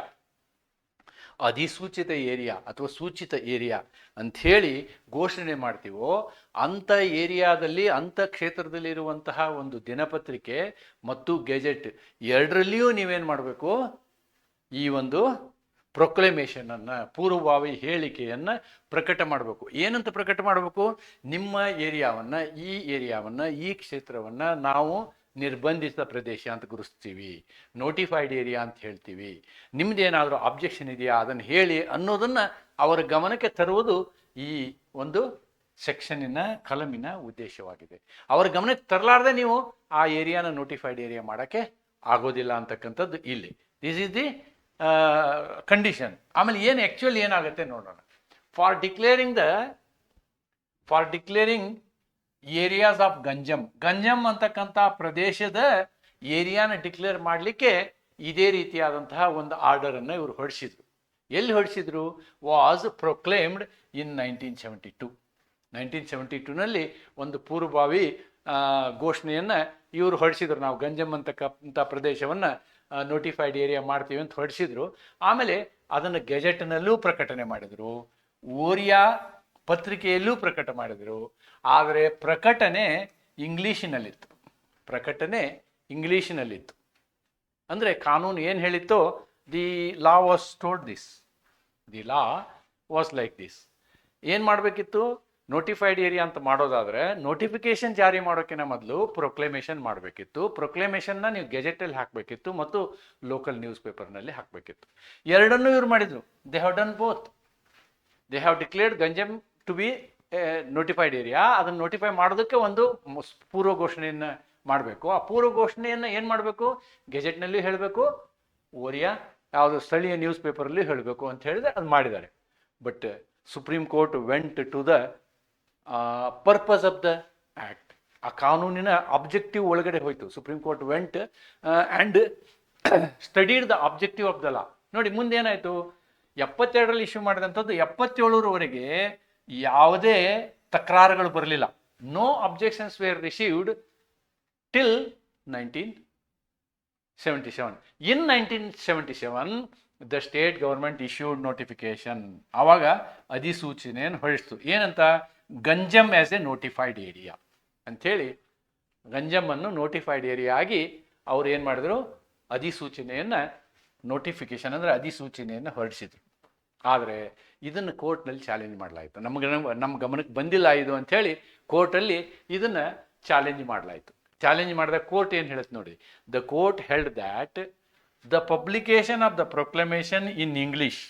ಅಧಿಸೂಚಿತ ಏರಿಯಾ ಅಥವಾ ಸೂಚಿತ ಏರಿಯಾ ಅಂಥೇಳಿ ಘೋಷಣೆ ಮಾಡ್ತೀವೋ, ಅಂಥ ಏರಿಯಾದಲ್ಲಿ, ಅಂಥ ಕ್ಷೇತ್ರದಲ್ಲಿರುವಂತಹ ಒಂದು ದಿನಪತ್ರಿಕೆ ಮತ್ತು ಗೆಜೆಟ್ ಎರಡರಲ್ಲಿಯೂ ನೀವೇನು ಮಾಡಬೇಕು? ಈ ಒಂದು ಪ್ರೊಕ್ಲೇಮೇಷನನ್ನು, ಪೂರ್ವಭಾವಿ ಹೇಳಿಕೆಯನ್ನು ಪ್ರಕಟ ಮಾಡಬೇಕು. ಏನಂತ ಪ್ರಕಟ ಮಾಡಬೇಕು? ನಿಮ್ಮ ಏರಿಯಾವನ್ನು, ಈ ಏರಿಯಾವನ್ನು, ಈ ಕ್ಷೇತ್ರವನ್ನು ನಾವು ನಿರ್ಬಂಧಿತ ಪ್ರದೇಶ ಅಂತ ಗುರುಸ್ತೀವಿ ನೋಟಿಫೈಡ್ ಏರಿಯಾ ಅಂತ ಹೇಳ್ತೀವಿ. ನಿಮ್ಮದೇನಾದರೂ ಆಬ್ಜೆಕ್ಷನ್ ಇದೆಯಾ? ಅದನ್ನು ಹೇಳಿ ಅನ್ನೋದನ್ನು ಅವರ ಗಮನಕ್ಕೆ ತರುವುದು ಈ ಒಂದು ಸೆಕ್ಷನ್ನಿನ ಕಲಮಿನ ಉದ್ದೇಶವಾಗಿದೆ. ಅವರ ಗಮನಕ್ಕೆ ತರಲಾರ್ದೆ ನೀವು ಆ ಏರಿಯಾನ ನೋಟಿಫೈಡ್ ಏರಿಯಾ ಮಾಡೋಕ್ಕೆ ಆಗೋದಿಲ್ಲ ಅಂತಕ್ಕಂಥದ್ದು ಇಲ್ಲಿ. ದಿಸ್ ಇಸ್ ದಿ ಕಂಡೀಷನ್ ಆಮೇಲೆ ಏನು ಆ್ಯಕ್ಚುಲಿ ಏನಾಗುತ್ತೆ ನೋಡೋಣ. For declaring the for declaring areas of Ganjam Ganjam ಅಂತಕ್ಕಂಥ ಪ್ರದೇಶದ ಏರಿಯಾನ ಡಿಕ್ಲೇರ್ ಮಾಡಲಿಕ್ಕೆ ಇದೇ ರೀತಿಯಾದಂತಹ ಒಂದು ಆರ್ಡರನ್ನು ಇವರು ಹೊರಡಿಸಿದ್ರು ಎಲ್ಲಿ ಹೊರಡಿಸಿದ್ರು was proclaimed in nineteen seventy two nineteen seventy ಟೂನಲ್ಲಿ ಒಂದು ಪೂರ್ವಭಾವಿ ಘೋಷಣೆಯನ್ನು ಇವರು ಹೊರಡಿಸಿದ್ರು ನಾವು ಗಂಜಮ್ ಅಂತಕ್ಕಂಥ ಪ್ರದೇಶವನ್ನು ನೋಟಿಫೈಡ್ ಏರಿಯಾ ಮಾಡ್ತೀವಿ ಅಂತ ಹೊರಡಿಸಿದ್ರು ಆಮೇಲೆ ಅದನ್ನು ಗೆಜೆಟ್ನಲ್ಲೂ ಪ್ರಕಟಣೆ ಮಾಡಿದರು. ಓರಿಯಾ ಪತ್ರಿಕೆಯಲ್ಲೂ ಪ್ರಕಟ ಮಾಡಿದರು. ಆದರೆ ಪ್ರಕಟಣೆ ಇಂಗ್ಲೀಷಿನಲ್ಲಿತ್ತು. ಪ್ರಕಟಣೆ ಇಂಗ್ಲೀಷಿನಲ್ಲಿತ್ತು. ಅಂದರೆ ಕಾನೂನು ಏನು ಹೇಳಿತ್ತೋ the law was told this the law was like this ಏನು ಮಾಡಬೇಕಿತ್ತು? ನೋಟಿಫೈಡ್ ಏರಿಯಾ ಅಂತ ಮಾಡೋದಾದರೆ ನೋಟಿಫಿಕೇಶನ್ ಜಾರಿ ಮಾಡೋಕ್ಕಿಂತ ಮೊದಲು ಪ್ರೊಕ್ಲೇಮೇಷನ್ ಮಾಡಬೇಕಿತ್ತು. ಪ್ರೊಕ್ಲೇಮೇಷನ್ನ ನೀವು ಗೆಜೆಟಲ್ಲಿ ಹಾಕಬೇಕಿತ್ತು ಮತ್ತು ಲೋಕಲ್ ನ್ಯೂಸ್ ಪೇಪರ್ನಲ್ಲಿ ಹಾಕಬೇಕಿತ್ತು. ಎರಡನ್ನೂ ಇವ್ರು ಮಾಡಿದರು. They have done both they have declared Ganjam to be notified area ಅದನ್ನು ನೋಟಿಫೈ ಮಾಡೋದಕ್ಕೆ ಒಂದು ಪೂರ್ವ ಘೋಷಣೆಯನ್ನು ಮಾಡಬೇಕು. ಆ ಪೂರ್ವ ಘೋಷಣೆಯನ್ನು ಏನು ಮಾಡಬೇಕು? ಗೆಜೆಟ್ನಲ್ಲಿ ಹೇಳಬೇಕು, ಓರಿಯಾ ಯಾವುದು ಸ್ಥಳೀಯ ನ್ಯೂಸ್ ಪೇಪರಲ್ಲಿ ಹೇಳಬೇಕು ಅಂತ ಹೇಳಿದ್ರೆ ಅದು ಮಾಡಿದ್ದಾರೆ. But supreme court went to the purpose of the act ಆ ಕಾನೂನಿನ ಆಬ್ಜೆಕ್ಟಿವ್ ಒಳಗಡೆ ಹೋಯಿತು. Supreme court went and studied the objective of the law ನೋಡಿ ಮುಂದೆ ಏನಾಯಿತು ಎಪ್ಪತ್ತೆರಡರಲ್ಲಿ ಇಶ್ಯೂ ಮಾಡಿದಂಥದ್ದು ಎಪ್ಪತ್ತೇಳರವರೆಗೆ ಯಾವುದೇ ತಕರಾರುಗಳು ಬರಲಿಲ್ಲ. No objections were received till nineteen seventy seven in nineteen seventy seven the state government issued notification ಆವಾಗ ಅಧಿಸೂಚನೆಯನ್ನು ಹೊರಡಿಸ್ತು. ಏನಂತ? Ganjam as a notified area ಅಂಥೇಳಿ ಗಂಜಮ್ಮನ್ನು ನೋಟಿಫೈಡ್ ಏರಿಯಾ ಆಗಿ ಅವ್ರು ಏನು ಮಾಡಿದ್ರು? ಅಧಿಸೂಚನೆಯನ್ನು ನೋಟಿಫಿಕೇಶನ್ ಅಂದರೆ ಅಧಿಸೂಚನೆಯನ್ನು ಹೊರಡಿಸಿದ್ರು. ಆದರೆ ಇದನ್ನು ಕೋರ್ಟ್ನಲ್ಲಿ ಚಾಲೆಂಜ್ ಮಾಡಲಾಯಿತು. ನಮಗೆ ನಮ್ಮ ಗಮನಕ್ಕೆ ಬಂದಿಲ್ಲ ಇದು ಅಂಥೇಳಿ ಕೋರ್ಟಲ್ಲಿ ಇದನ್ನು ಚಾಲೆಂಜ್ ಮಾಡಲಾಯಿತು. ಚಾಲೆಂಜ್ ಮಾಡಿದಾಗ ಕೋರ್ಟ್ ಏನು ಹೇಳುತ್ತೆ ನೋಡಿ the court held that the publication of the proclamation in English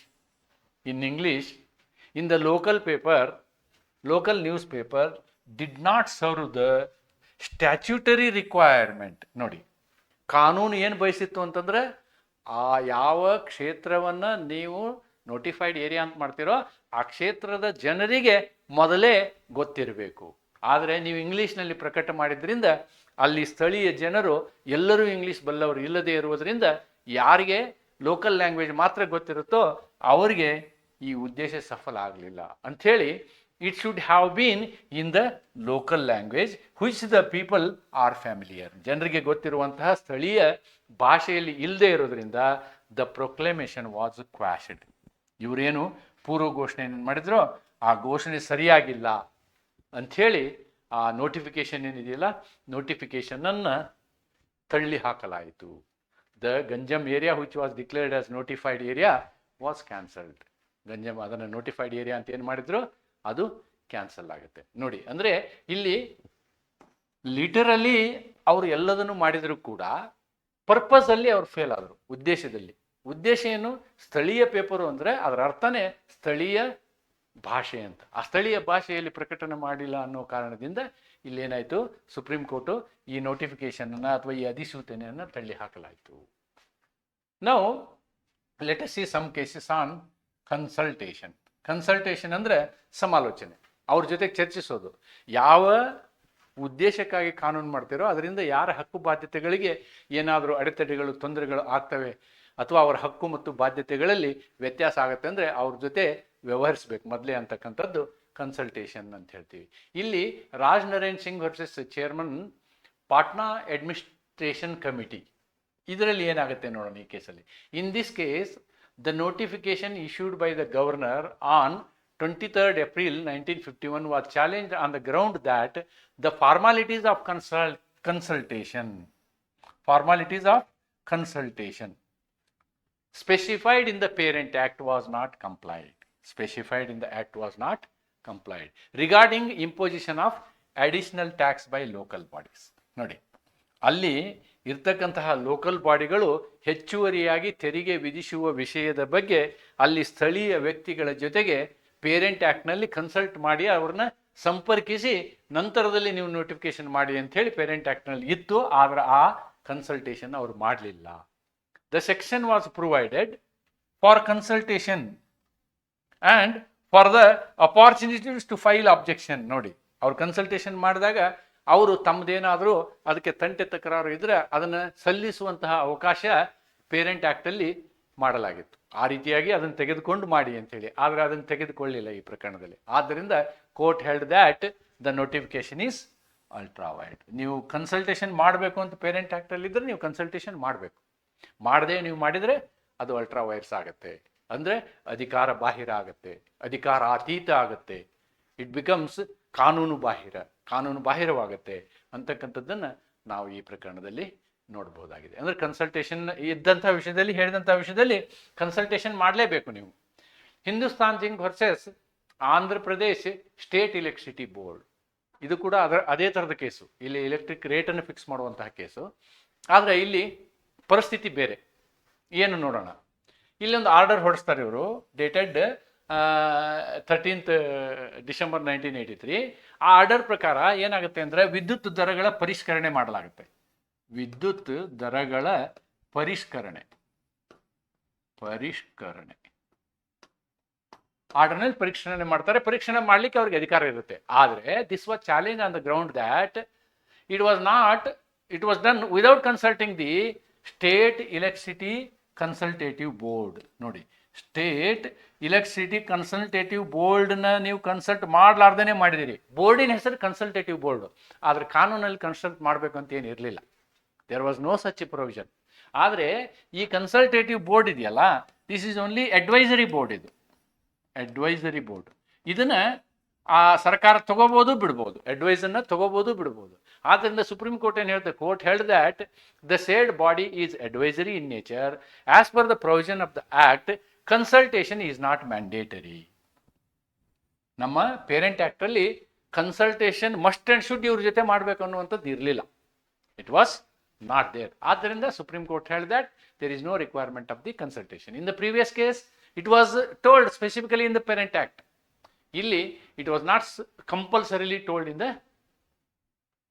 in English in the local paper local news paper did not serve the statutory requirement ನೋಡಿ, ಕಾನೂನು ಏನು ಬಯಸಿತ್ತು ಅಂತಂದ್ರೆ, ಆ ಯಾವ ಕ್ಷೇತ್ರವನ್ನು ನೀವು ನೋಟಿಫೈಡ್ ಏರಿಯಾ ಅಂತ ಮಾಡ್ತಿರೋ, ಆ ಕ್ಷೇತ್ರದ ಜನರಿಗೆ ಮೊದಲೇ ಗೊತ್ತಿರಬೇಕು. ಆದರೆ ನೀವು ಇಂಗ್ಲೀಷ್ನಲ್ಲಿ ಪ್ರಕಟ ಮಾಡಿದ್ರಿಂದ ಅಲ್ಲಿ ಸ್ಥಳೀಯ ಜನರು ಎಲ್ಲರೂ ಇಂಗ್ಲೀಷ್ ಬಲ್ಲವರು ಇಲ್ಲದೆ ಇರುವುದರಿಂದ ಯಾರಿಗೆ ಲೋಕಲ್ ಲ್ಯಾಂಗ್ವೇಜ್ ಮಾತ್ರ ಗೊತ್ತಿರುತ್ತೋ ಅವರಿಗೆ ಈ ಉದ್ದೇಶ ಸಫಲ ಆಗಲಿಲ್ಲ. ಅಂಥೇಳಿ it should have been in the local language which the people are familiar ಜನರಿಗೆ ಗೊತ್ತಿರುವಂತಹ ಸ್ಥಳೀಯ ಭಾಷೆಯಲ್ಲಿ ಇಲ್ಲದೆ ಇರೋದ್ರಿಂದ ದ ಪ್ರೊಕ್ಲೇಮೇಷನ್ ವಾಸ್ ಕ್ವಾಶಡ್ ಇವರೇನು ಪೂರ್ವ ಘೋಷಣೆ ಮಾಡಿದ್ರು ಆ ಘೋಷಣೆ ಸರಿಯಾಗಿಲ್ಲ ಅಂಥೇಳಿ ಆ ನೋಟಿಫಿಕೇಶನ್ ಏನಿದೆಯಲ್ಲ ನೋಟಿಫಿಕೇಶನನ್ನು ತಳ್ಳಿ ಹಾಕಲಾಯಿತು. The Ganjam area which was declared as notified area was cancelled Ganjam ಅದನ್ನು ನೋಟಿಫೈಡ್ ಏರಿಯಾ ಅಂತ ಏನು ಮಾಡಿದ್ರು? ಅದು ಕ್ಯಾನ್ಸಲ್ ಆಗುತ್ತೆ. ನೋಡಿ, ಅಂದರೆ ಇಲ್ಲಿ ಲಿಟರಲಿ ಅವರು ಎಲ್ಲದನ್ನು ಮಾಡಿದರೂ ಕೂಡ ಪರ್ಪಸಲ್ಲಿ ಅವರು ಫೇಲ್ ಆದರು, ಉದ್ದೇಶದಲ್ಲಿ. ಉದ್ದೇಶ ಏನು? ಸ್ಥಳೀಯ ಪೇಪರು ಅಂದರೆ ಅದರ ಅರ್ಥನೇ ಸ್ಥಳೀಯ ಭಾಷೆ ಅಂತ. ಆ ಸ್ಥಳೀಯ ಭಾಷೆಯಲ್ಲಿ ಪ್ರಕಟಣೆ ಮಾಡಿಲ್ಲ ಅನ್ನೋ ಕಾರಣದಿಂದ ಇಲ್ಲೇನಾಯಿತು? ಸುಪ್ರೀಂ ಕೋರ್ಟು ಈ ನೋಟಿಫಿಕೇಶನನ್ನು ಅಥವಾ ಈ ಅಧಿಸೂಚನೆಯನ್ನು ತಳ್ಳಿ ಹಾಕಲಾಯಿತು ನಾವು let see some cases on consultation consultation ಅಂದರೆ ಸಮಾಲೋಚನೆ. ಅವ್ರ ಜೊತೆಗೆ ಚರ್ಚಿಸೋದು. ಯಾವ ಉದ್ದೇಶಕ್ಕಾಗಿ ಕಾನೂನು ಮಾಡ್ತೀರೋ, ಅದರಿಂದ ಯಾರ ಹಕ್ಕು ಬಾಧ್ಯತೆಗಳಿಗೆ ಏನಾದರೂ ಅಡೆತಡೆಗಳು, ತೊಂದರೆಗಳು ಆಗ್ತವೆ ಅಥವಾ ಅವರ ಹಕ್ಕು ಮತ್ತು ಬಾಧ್ಯತೆಗಳಲ್ಲಿ ವ್ಯತ್ಯಾಸ ಆಗುತ್ತೆ ಅಂದರೆ ಅವ್ರ ಜೊತೆ ವ್ಯವಹರಿಸ್ಬೇಕು. ಮೊದಲೇ ಅಂತಕ್ಕಂಥದ್ದು ಕನ್ಸಲ್ಟೇಷನ್ ಅಂತ ಹೇಳ್ತೀವಿ. ಇಲ್ಲಿ Raj Narain Singh versus chairman Patna administration committee ಇದರಲ್ಲಿ ಏನಾಗುತ್ತೆ ನೋಡೋಣ ಈ ಕೇಸಲ್ಲಿ in this case the notification issued by the governor on twenty third April nineteen fifty one was challenge on the ground that the formalities of consul consultation formalities of consultation specified in the parent act was not complied. Specified in the act was not complied. Regarding imposition of additional tax by local bodies. ನೋಡಿ, ಅಲ್ಲಿ ಇರ್ತಕ್ಕಂತಹ local ಬಾಡಿಗಳು ಹೆಚ್ಚುವರಿಯಾಗಿ ತೆರಿಗೆ ವಿಧಿಸುವ ವಿಷಯದ ಬಗ್ಗೆ ಅಲ್ಲಿ ಸ್ಥಳೀಯ ವ್ಯಕ್ತಿಗಳ ಜೊತೆಗೆ ಪೇರೆಂಟ್ ಆ್ಯಕ್ಟ್ನಲ್ಲಿ ಕನ್ಸಲ್ಟ್ ಮಾಡಿ ಅವ್ರನ್ನ ಸಂಪರ್ಕಿಸಿ, ನಂತರದಲ್ಲಿ ನೀವು ನೋಟಿಫಿಕೇಶನ್ ಮಾಡಿ ಅಂತ ಹೇಳಿ ಪೇರೆಂಟ್ ಆ್ಯಕ್ಟ್ನಲ್ಲಿ ಇತ್ತು, ಆದರೆ ಆ ಕನ್ಸಲ್ಟೇಷನ್ ಅವರು ಮಾಡಲಿಲ್ಲ. The section was provided for consultation and for the opportunities to file objection ನೋಡಿ, ಅವ್ರು ಕನ್ಸಲ್ಟೇಷನ್ ಮಾಡಿದಾಗ ಅವರು ತಮ್ಮದೇನಾದರೂ ಅದಕ್ಕೆ ತಂಟೆ ತಕರಾರು ಇದ್ದರೆ ಅದನ್ನು ಸಲ್ಲಿಸುವಂತಹ ಅವಕಾಶ ಪೇರೆಂಟ್ ಆ್ಯಕ್ಟಲ್ಲಿ ಮಾಡಲಾಗಿತ್ತು. ಆ ರೀತಿಯಾಗಿ ಅದನ್ನು ತೆಗೆದುಕೊಂಡು ಮಾಡಿ ಅಂತೇಳಿ. ಆದರೆ ಅದನ್ನು ತೆಗೆದುಕೊಳ್ಳಿಲ್ಲ ಈ ಪ್ರಕರಣದಲ್ಲಿ. ಆದ್ದರಿಂದ court held that the notification is ultra wide ನೀವು ಕನ್ಸಲ್ಟೇಷನ್ ಮಾಡಬೇಕು ಅಂತ ಪೇರೆಂಟ್ ಆ್ಯಕ್ಟಲ್ಲಿ ಇದ್ದರೆ ನೀವು ಕನ್ಸಲ್ಟೇಷನ್ ಮಾಡಬೇಕು. ಮಾಡದೆ ನೀವು ಮಾಡಿದರೆ ಅದು ಅಲ್ಟ್ರಾ ವೈರ್ಸ್ ಆಗುತ್ತೆ. ಅಂದರೆ ಅಧಿಕಾರ ಬಾಹಿರ ಆಗುತ್ತೆ, ಅಧಿಕಾರಾತೀತ ಆಗುತ್ತೆ. ಇಟ್ ಬಿಕಮ್ಸ್ ಕಾನೂನು ಬಾಹಿರ, ಕಾನೂನು ಬಾಹಿರವಾಗುತ್ತೆ ಅಂತಕ್ಕಂಥದ್ದನ್ನು ನಾವು ಈ ಪ್ರಕರಣದಲ್ಲಿ ನೋಡ್ಬೋದಾಗಿದೆ. ಅಂದರೆ ಕನ್ಸಲ್ಟೇಷನ್ ಇದ್ದಂಥ ವಿಷಯದಲ್ಲಿ, ಹೇಳಿದಂಥ ವಿಷಯದಲ್ಲಿ ಕನ್ಸಲ್ಟೇಷನ್ ಮಾಡಲೇಬೇಕು ನೀವು. Hindustan zinc versus Andhra Pradesh state electricity board ಇದು ಕೂಡ ಅದರ, ಅದೇ ಥರದ ಕೇಸು. ಇಲ್ಲಿ ಎಲೆಕ್ಟ್ರಿಕ್ ರೇಟನ್ನು ಫಿಕ್ಸ್ ಮಾಡುವಂತಹ ಕೇಸು. ಆದರೆ ಇಲ್ಲಿ ಪರಿಸ್ಥಿತಿ ಬೇರೆ. ಏನು ನೋಡೋಣ. ಇಲ್ಲೊಂದು ಆರ್ಡರ್ ಹೊರಡಿಸ್ತಾರೆ ಇವರು dated thirteenth December nineteen eighty three ಆ ಆರ್ಡರ್ ಪ್ರಕಾರ ಏನಾಗುತ್ತೆ ಅಂದರೆ ವಿದ್ಯುತ್ ದರಗಳ ಪರಿಷ್ಕರಣೆ ಮಾಡಲಾಗುತ್ತೆ. ವಿದ್ಯುತ್ ದರಗಳ ಪರಿಷ್ಕರಣೆ. ಪರಿಷ್ಕರಣೆ. ಆರ್ಡರ್ನಲ್ಲಿ ಪರೀಕ್ಷಣೆ ಮಾಡ್ತಾರೆ. ಪರೀಕ್ಷಣೆ ಮಾಡ್ಲಿಕ್ಕೆ ಅವ್ರಿಗೆ ಅಧಿಕಾರ ಇರುತ್ತೆ. ಆದರೆ this was challenge on the ground that it was not it was done without consulting the state electricity consultative board. ನೋಡಿ, ಸ್ಟೇಟ್ ಇಲೆಕ್ಟ್ರಿಸಿಟಿ ಕನ್ಸಲ್ಟೇಟಿವ್ ಬೋರ್ಡ್ನ ನೀವು ಕನ್ಸಲ್ಟ್ ಮಾಡಲಾರ್ದೇ ಮಾಡಿದಿರಿ. ಬೋರ್ಡಿನ ಹೆಸರು ಕನ್ಸಲ್ಟೇಟಿವ್ ಬೋರ್ಡ್. ಆದರೆ ಕಾನೂನಲ್ಲಿ ಕನ್ಸಲ್ಟ್ ಮಾಡಬೇಕು ಅಂತ ಏನು ಇರಲಿಲ್ಲ. There was no such provision ಆದರೆ ಈ ಕನ್ಸಲ್ಟೇಟಿವ್ ಬೋರ್ಡ್ ಇದೆಯಲ್ಲ this is only advisory board ಇದು. Advisory board. ಇದನ್ನು ಆ ಸರ್ಕಾರ ತಗೋಬೋದು, ಬಿಡ್ಬೋದು. ಅಡ್ವೈಸನ್ನ ತಗೋಬೋದು, ಬಿಡ್ಬೋದು. ಆದ್ದರಿಂದ ಸುಪ್ರೀಂ ಕೋರ್ಟ್ ಏನು ಹೇಳ್ತದೆ ಕೋರ್ಟ್ ಹೇಳ್ that the said body is advisory in nature as per the provision of the act consultation is not mandatory ನಮ್ಮ ಪೇರೆಂಟ್ ಆ್ಯಕ್ಟಲ್ಲಿ ಕನ್ಸಲ್ಟೇಷನ್ ಮಸ್ಟ್ ಆ್ಯಂಡ್ ಶುಡ್ ಇವ್ರ ಜೊತೆ ಮಾಡಬೇಕು ಅನ್ನುವಂಥದ್ದು ಇರಲಿಲ್ಲ. ಇಟ್ ವಾಸ್ ನಾಟ್ ದೇರ್ ಆದ್ದರಿಂದ ಸುಪ್ರೀಂ ಕೋರ್ಟ್ ಹೇಳ್ that there is no requirement of the consultation in the previous case it was told specifically in the parent act ಇಲ್ಲಿ it was not compulsorily told in the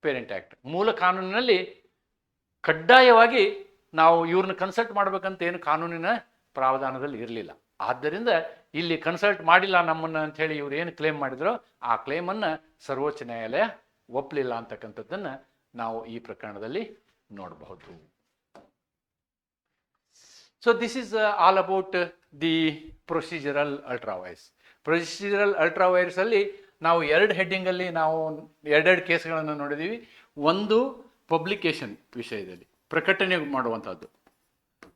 parent act ಮೂಲ ಕಾನೂನಿನಲ್ಲಿ ಕಡ್ಡಾಯವಾಗಿ ನಾವು ಇವ್ರನ್ನ consult ಮಾಡ್ಬೇಕಂತ ಏನು ಕಾನೂನಿನ ಪ್ರಾವಧಾನದಲ್ಲಿ ಇರಲಿಲ್ಲ. ಆದ್ದರಿಂದ ಇಲ್ಲಿ ಕನ್ಸಲ್ಟ್ ಮಾಡಿಲ್ಲ ನಮ್ಮನ್ನು ಅಂಥೇಳಿ ಇವ್ರು ಏನು ಕ್ಲೇಮ್ ಮಾಡಿದ್ರೋ ಆ ಕ್ಲೇಮನ್ನು ಸರ್ವೋಚ್ಚ ನ್ಯಾಯಾಲಯ ಒಪ್ಪಲಿಲ್ಲ ಅಂತಕ್ಕಂಥದ್ದನ್ನು ನಾವು ಈ ಪ್ರಕರಣದಲ್ಲಿ ನೋಡಬಹುದು. So this is all about the procedural ultra vires procedural ultra vires ಅಲ್ಲಿ ನಾವು ಎರಡು ಹೆಡ್ಡಿಂಗಲ್ಲಿ ನಾವು ಎರಡೆರಡು ಕೇಸ್ಗಳನ್ನು ನೋಡಿದ್ದೀವಿ ಒಂದು ಪಬ್ಲಿಕೇಶನ್ ವಿಷಯದಲ್ಲಿ, ಪ್ರಕಟಣೆ ಮಾಡುವಂಥದ್ದು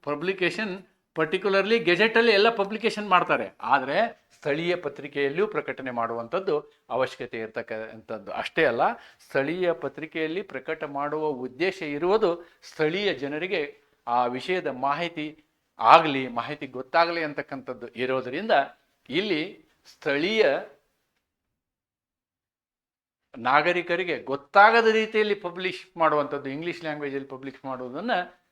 ಪಬ್ಲಿಕೇಶನ್ ಪರ್ಟಿಕ್ಯುಲರ್ಲಿ ಗೆಜೆಟಲ್ಲಿ ಎಲ್ಲ ಪಬ್ಲಿಕೇಶನ್ ಮಾಡ್ತಾರೆ. ಆದರೆ ಸ್ಥಳೀಯ ಪತ್ರಿಕೆಯಲ್ಲಿಯೂ ಪ್ರಕಟಣೆ ಮಾಡುವಂಥದ್ದು ಅವಶ್ಯಕತೆ ಇರತಕ್ಕಂಥದ್ದು. ಅಷ್ಟೇ ಅಲ್ಲ, ಸ್ಥಳೀಯ ಪತ್ರಿಕೆಯಲ್ಲಿ ಪ್ರಕಟ ಮಾಡುವ ಉದ್ದೇಶ ಇರುವುದು ಸ್ಥಳೀಯ ಜನರಿಗೆ ಆ ವಿಷಯದ ಮಾಹಿತಿ ಆಗಲಿ, ಮಾಹಿತಿ ಗೊತ್ತಾಗಲಿ ಅಂತಕ್ಕಂಥದ್ದು ಇರೋದರಿಂದ ಇಲ್ಲಿ ಸ್ಥಳೀಯ ನಾಗರಿಕರಿಗೆ ಗೊತ್ತಾಗದ ರೀತಿಯಲ್ಲಿ ಪಬ್ಲಿಷ್ ಮಾಡುವಂಥದ್ದು ಇಂಗ್ಲೀಷ್ ಲ್ಯಾಂಗ್ವೇಜಲ್ಲಿ ಪಬ್ಲಿಷ್ ಮಾಡುವುದನ್ನು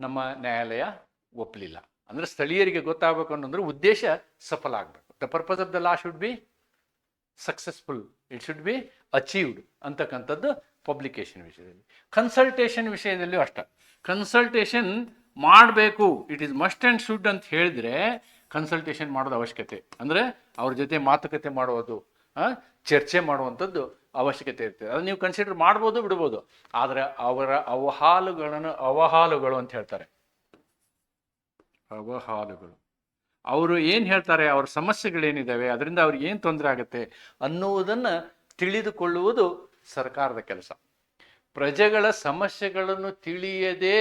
ನಮ್ಮ ನ್ಯಾಯಾಲಯ ಒಪ್ಪಲಿಲ್ಲ ಅಂದರೆ ಸ್ಥಳೀಯರಿಗೆ ಗೊತ್ತಾಗಬೇಕು ಅನ್ನೋದ್ರೆ ಉದ್ದೇಶ ಸಫಲ ಆಗಬೇಕು. The purpose of the law should be successful it should be achieved ಅಂತಕ್ಕಂಥದ್ದು ಪಬ್ಲಿಕೇಶನ್ ವಿಷಯದಲ್ಲಿ. ಕನ್ಸಲ್ಟೇಷನ್ ವಿಷಯದಲ್ಲಿಯೂ ಅಷ್ಟ. ಕನ್ಸಲ್ಟೇಷನ್ ಮಾಡಬೇಕು. It is must and should ಅಂತ ಹೇಳಿದ್ರೆ ಕನ್ಸಲ್ಟೇಷನ್ ಮಾಡೋದು ಅವಶ್ಯಕತೆ. ಅಂದರೆ ಅವ್ರ ಜೊತೆ ಮಾತುಕತೆ ಮಾಡುವುದು. ಆ, ಚರ್ಚೆ ಮಾಡುವಂಥದ್ದು ಅವಶ್ಯಕತೆ ಇರ್ತದೆ. ಅದನ್ನು ನೀವು ಕನ್ಸಿಡರ್ ಮಾಡ್ಬೋದು, ಬಿಡ್ಬೋದು. ಆದರೆ ಅವರ ಅವಹಾಲುಗಳನ್ನು, ಅವಹಾಲುಗಳು ಅಂತ ಹೇಳ್ತಾರೆ. ಅವಹಾಲುಗಳು. ಅವರು ಏನು ಹೇಳ್ತಾರೆ, ಅವ್ರ ಸಮಸ್ಯೆಗಳೇನಿದ್ದಾವೆ, ಅದರಿಂದ ಅವ್ರಿಗೆ ಏನು ತೊಂದರೆ ಆಗುತ್ತೆ ಅನ್ನುವುದನ್ನು ತಿಳಿದುಕೊಳ್ಳುವುದು ಸರ್ಕಾರದ ಕೆಲಸ. ಪ್ರಜೆಗಳ ಸಮಸ್ಯೆಗಳನ್ನು ತಿಳಿಯದೇ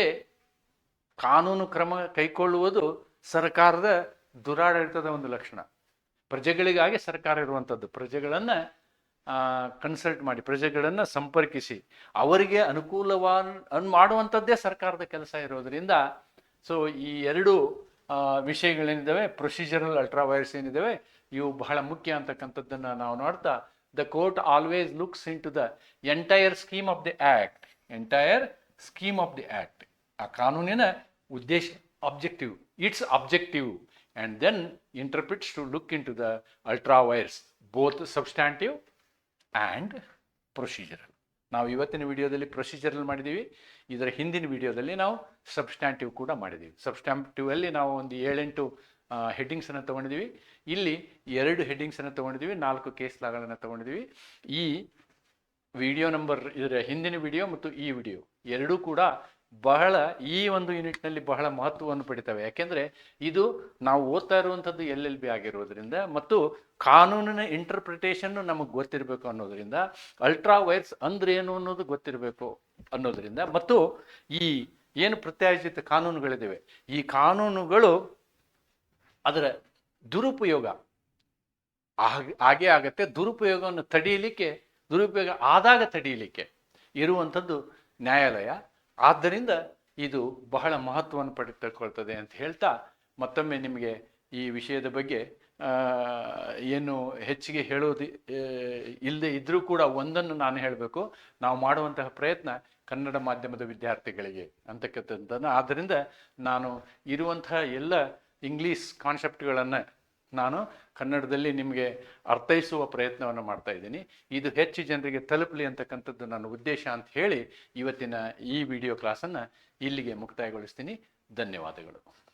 ಕಾನೂನು ಕ್ರಮ ಕೈಗೊಳ್ಳುವುದು ಸರ್ಕಾರದ ದುರಾಡಳಿತದ ಒಂದು ಲಕ್ಷಣ. ಪ್ರಜೆಗಳಿಗಾಗಿ ಸರ್ಕಾರ ಇರುವಂಥದ್ದು. ಪ್ರಜೆಗಳನ್ನು ಕನ್ಸಲ್ಟ್ ಮಾಡಿ, ಪ್ರಜೆಗಳನ್ನು ಸಂಪರ್ಕಿಸಿ. ಅವರಿಗೆ ಅನುಕೂಲವಾದ ಅನ್, ಮಾಡುವಂಥದ್ದೇ ಸರ್ಕಾರದ ಕೆಲಸ ಇರೋದರಿಂದ ಸೊ ಈ ಎರಡು ವಿಷಯಗಳೇನಿದ್ದಾವೆ ಪ್ರೊಸೀಜರಲ್ ಅಲ್ಟ್ರಾವೈರ್ಸ್ ಏನಿದ್ದಾವೆ, ಇವು ಬಹಳ ಮುಖ್ಯ ಅಂತಕ್ಕಂಥದ್ದನ್ನು ನಾವು ನೋಡ್ತಾ the court always looks in to the entire scheme of the act entire scheme of the act ಆ ಕಾನೂನಿನ ಉದ್ದೇಶ objective its objective and then interprets to look into the the ultra vires both substantive and procedural ನಾವು ಇವತ್ತಿನ ವಿಡಿಯೋದಲ್ಲಿ procedural ಮಾಡಿದ್ದೀವಿ. ಇದರ ಹಿಂದಿನ ವಿಡಿಯೋದಲ್ಲಿ ನಾವು ಸಬ್ಸ್ಟ್ಯಾಂಟಿವ್ ಕೂಡ ಮಾಡಿದ್ದೀವಿ. ಸಬ್ಸ್ಟ್ಯಾಂಟಿವಲ್ಲಿ ನಾವು ಒಂದು ಏಳೆಂಟು ಹೆಡ್ಡಿಂಗ್ಸನ್ನು ತೊಗೊಂಡಿದ್ದೀವಿ. ಇಲ್ಲಿ ಎರಡು ಹೆಡ್ಡಿಂಗ್ಸನ್ನು ತೊಗೊಂಡಿದ್ದೀವಿ. ನಾಲ್ಕು ಕೇಸ್ ಲಾಗಳನ್ನು ತೊಗೊಂಡಿದ್ದೀವಿ. ಈ ವಿಡಿಯೋ ನಂಬರ್ ಇದರ ಹಿಂದಿನ ವಿಡಿಯೋ ಮತ್ತು ಈ ವಿಡಿಯೋ ಎರಡೂ ಕೂಡ ಬಹಳ ಈ ಒಂದು ಯೂನಿಟ್ನಲ್ಲಿ ಬಹಳ ಮಹತ್ವವನ್ನು ಪಡಿತವೆ. ಯಾಕೆಂದರೆ ಇದು ನಾವು ಓದ್ತಾ ಇರುವಂಥದ್ದು ಎಲ್ ಎಲ್ ಬಿ ಆಗಿರೋದ್ರಿಂದ ಮತ್ತು ಕಾನೂನಿನ ಇಂಟರ್ಪ್ರಿಟೇಷನ್ನು ನಮಗೆ ಗೊತ್ತಿರಬೇಕು ಅನ್ನೋದರಿಂದ ಅಲ್ಟ್ರಾ ವೈರ್ಸ್ ಅಂದ್ರೆ ಏನು ಅನ್ನೋದು ಗೊತ್ತಿರಬೇಕು ಅನ್ನೋದರಿಂದ ಮತ್ತು ಈ ಏನು ಪ್ರತ್ಯಾಯೋಜಿತ ಕಾನೂನುಗಳಿದ್ದಾವೆ ಈ ಕಾನೂನುಗಳು ಅದರ ದುರುಪಯೋಗ ಆಗ- ಆಗೇ ಆಗತ್ತೆ. ದುರುಪಯೋಗವನ್ನು ತಡೆಯಲಿಕ್ಕೆ ದುರುಪಯೋಗ ಆದಾಗ ತಡೆಯಲಿಕ್ಕೆ ಇರುವಂಥದ್ದು ನ್ಯಾಯಾಲಯ ಆದ್ದರಿಂದ ಇದು ಬಹಳ ಮಹತ್ವವನ್ನು ಪಡೆದುಕೊಳ್ತದೆ ಅಂತ ಹೇಳ್ತಾ ಮತ್ತೊಮ್ಮೆ ನಿಮಗೆ ಈ ವಿಷಯದ ಬಗ್ಗೆ ಏನು ಹೆಚ್ಚಿಗೆ ಹೇಳೋದು ಇಲ್ಲದೆ ಇದ್ದರೂ ಕೂಡ ಒಂದನ್ನು ನಾನು ಹೇಳಬೇಕು. ನಾವು ಮಾಡುವಂತಹ ಪ್ರಯತ್ನ ಕನ್ನಡ ಮಾಧ್ಯಮದ ವಿದ್ಯಾರ್ಥಿಗಳಿಗೆ ಅಂತಕ್ಕಂಥದ್ದನ್ನು ಆದ್ದರಿಂದ ನಾನು ಇರುವಂತಹ ಎಲ್ಲ ಇಂಗ್ಲೀಷ್ ಕಾನ್ಸೆಪ್ಟ್ಗಳನ್ನು ನಾನು ಕನ್ನಡದಲ್ಲಿ ನಿಮಗೆ ಅರ್ಥೈಸುವ ಪ್ರಯತ್ನವನ್ನು ಮಾಡ್ತಾ ಇದ್ದೀನಿ. ಇದು ಹೆಚ್ಚು ಜನರಿಗೆ ತಲುಪಲಿ ಅಂತಕ್ಕಂಥದ್ದು ನನ್ನ ಉದ್ದೇಶ ಅಂತ ಹೇಳಿ ಇವತ್ತಿನ ಈ ವಿಡಿಯೋ ಕ್ಲಾಸನ್ನು ಇಲ್ಲಿಗೆ ಮುಕ್ತಾಯಗೊಳಿಸ್ತೀನಿ. ಧನ್ಯವಾದಗಳು.